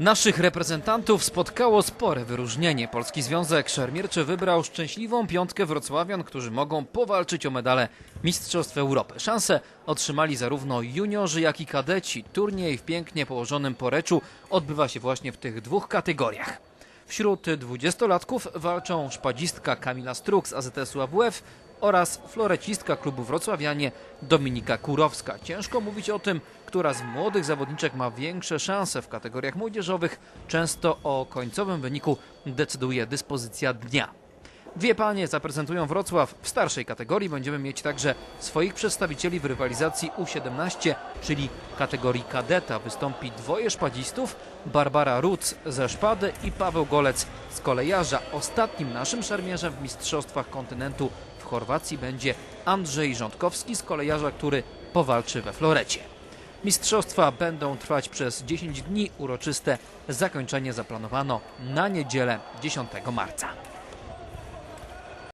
Naszych reprezentantów spotkało spore wyróżnienie. Polski Związek Szermierczy wybrał szczęśliwą piątkę wrocławian, którzy mogą powalczyć o medale Mistrzostw Europy. Szanse otrzymali zarówno juniorzy, jak i kadeci. Turniej w pięknie położonym Poreczu odbywa się właśnie w tych dwóch kategoriach. Wśród dwudziestolatków walczą szpadzistka Kamila Struk z AZS-u AWF oraz florecistka klubu Wrocławianie Dominika Kurowska. Ciężko mówić o tym, która z młodych zawodniczek ma większe szanse w kategoriach młodzieżowych. Często o końcowym wyniku decyduje dyspozycja dnia. Dwie panie zaprezentują Wrocław w starszej kategorii. Będziemy mieć także swoich przedstawicieli w rywalizacji U17, czyli kategorii kadeta. Wystąpi dwoje szpadzistów, Barbara Ruc ze szpady i Paweł Golec z kolejarza. Ostatnim naszym szermierzem w Mistrzostwach Kontynentu Chorwacji będzie Andrzej Rządkowski z kolejarza, który powalczy we florecie. Mistrzostwa będą trwać przez 10 dni. Uroczyste zakończenie zaplanowano na niedzielę 10 marca.